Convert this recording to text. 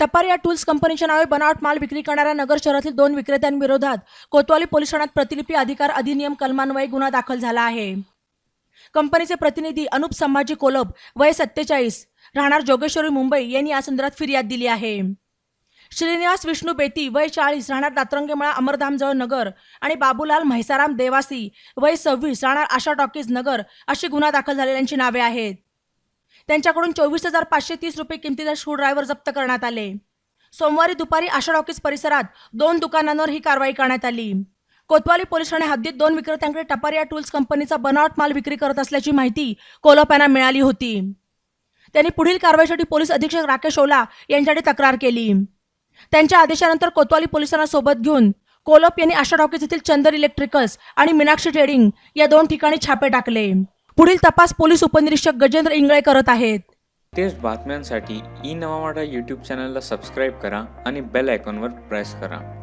Topper या tools कंपनीच्या नावे बनावट माल विक्री करणाऱ्या नगर शहरातील दोन विक्रेत्यांविरोधात कोतवाली पोलीस ठाण्यात प्रतिलिपी अधिकार अधिनियम कलमान्वये गुन्हा दाखल झाला आहे. कंपनीचे प्रतिनिधी अनुप संभाजी कोलब वय सत्तेचाळीस राहणार जोगेश्वरी मुंबई यांनी या संदर्भात फिर्याद दिली आहे. श्रीनिवास विष्णू बेती वय चाळीस राहणार दातरंगेमळा अमरधामजवळ नगर आणि बाबूलाल म्हैसाराम देवासी वय सव्वीस राहणार आशा टॉकीज नगर अशी गुन्हा दाखल झालेल्यांची नावे आहेत. त्यांच्याकडून चोवीस हजार पाचशे तीस रुपये किमतीचा शू ड्रायव्हर जप्त करण्यात आले. सोमवारी दुपारी आशा टॉकीज परिसरात दोन दुकानांवर ही कारवाई करण्यात आली. कोतवाली पोलीस ठाणे हद्दीत दोन विक्रेत्यांकडे टपारिया टूल्स कंपनीचा बनावट माल विक्री करत असल्याची माहिती कोलप यांना मिळाली होती. त्यांनी पुढील कारवाईसाठी पोलीस अधीक्षक राकेश ओला यांच्याकडे तक्रार केली. त्यांच्या आदेशानंतर कोतवाली पोलिसांना सोबत घेऊन कोलप यांनी आशा टॉकीज येथील चंदर इलेक्ट्रिकल्स आणि मीनाक्षी ट्रेडिंग या दोन ठिकाणी छापे टाकले. पुढील तपास पोलीस उपनिरीक्षक गजेंद्र इंगळे करत आहेत. तेच बातम्यांसाठी ई नवा यूट्यूब चॅनलला सबस्क्राईब करा आणि बेल आयकॉनवर प्रेस करा.